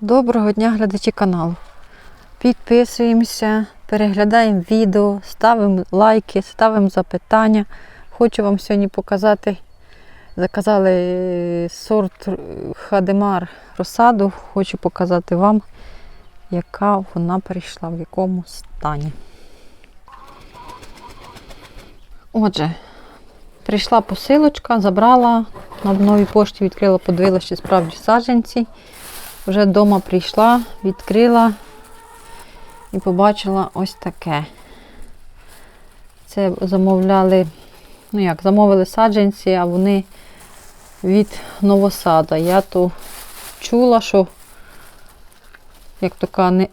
Доброго дня, глядачі каналу. Підписуємося, переглядаємо відео, ставимо лайки, ставимо запитання. Хочу вам сьогодні показати. Заказали е, сорт Хадемар розсаду. Хочу показати вам, яка вона прийшла, в якому стані. Отже, прийшла посилочка, забрала на новій пошті, відкрила, подивилася, чи справді саджанці. Вже вдома прийшла, відкрила і побачила ось таке. Це замовляли, ну як, замовили саджанці, а вони від новосада. Я то чула, що як така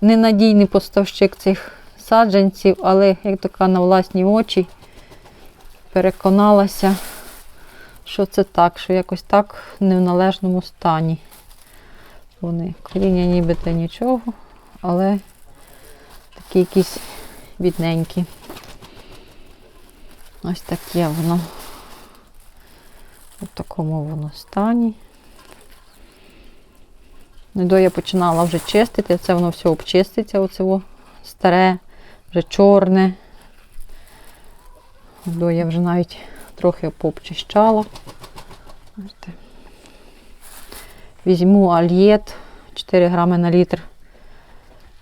ненадійний поставщик цих саджанців, але як така на власні очі переконалася, що це так, що якось так не в належному стані. Вони коріння нібито нічого, але такі якісь бідненькі. Ось таке воно. У такому воно стані. Недо я починала вже чистити, це воно все обчиститься, оце во старе, вже чорне. Недо я вже навіть трохи пообчищала. Візьму альєт 4 грами на літр.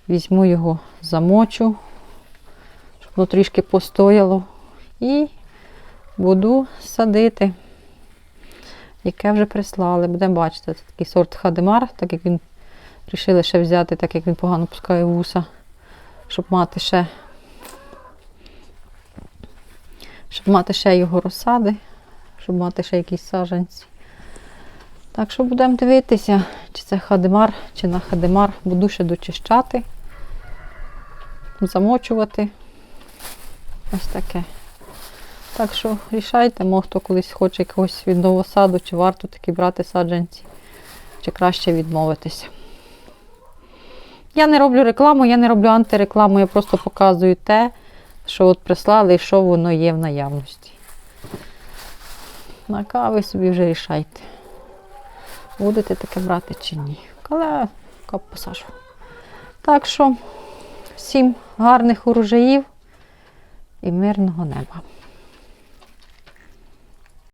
Візьму його, замочу, щоб воно трішки постояло. І буду садити, яке вже прислали. Будемо бачити, це такий сорт Хадемар, так як він вирішили ще взяти, так як він погано пускає вуса, щоб мати ще, щоб мати ще його розсади, щоб мати ще якісь саджанці. Так що будемо дивитися, чи це хадемар, чи на хадемар. Буду ще дочищати, замочувати. Ось таке. Так що рішайте, може хто колись хоче якогось від новосаду, чи варто таки брати саджанці, чи краще відмовитися. Я не роблю рекламу, я не роблю антирекламу, я просто показую те, що от прислали і що воно є в наявності. На кави собі вже рішайте будете таке брати чи ні. Але кап посажу. Так що всім гарних урожаїв і мирного неба.